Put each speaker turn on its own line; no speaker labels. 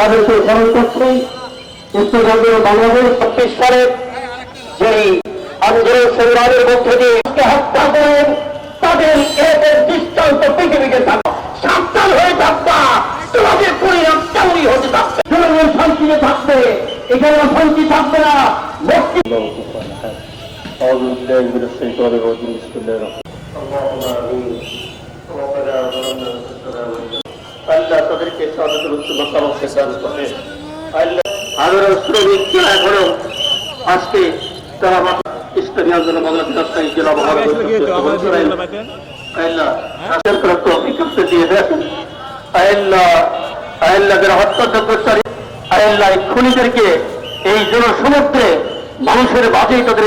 তাদেরকে করছি উত্তরবঙ্গের বাংলাদেশ চব্বিশ সালের যেই আন্দোলন সংগ্রামের মধ্য দিয়ে হত্যা করেন তাদের এদের দৃষ্টান্ত পৃথিবীকে সাবধান হয়ে থাকবা। তোমাদের পরিণাম তেমনই হতে থাকবে? শান্তিতে থাকবে, এখানে অশান্তি থাকবে না। মুক্তি আল্লাহ তাদেরকে সাদাতুল উত্তম কারণ দান করে। আল্লাহ হাজারো শ্রমিক যারা এখনও আজকে তারা আমার ইসলামী আন্দোলন বাংলাদেশ রাজশাহী জেলা মহানগর আল্লাহ শাসন করার অভিজ্ঞতা দিয়ে দেন আল্লাহ আল্লাহ যারা হত্যাযজ্ঞচারী আল্লাহ এই খুনিদেরকে এই জনসমুদ্রে মানুষের বাজেই তাদের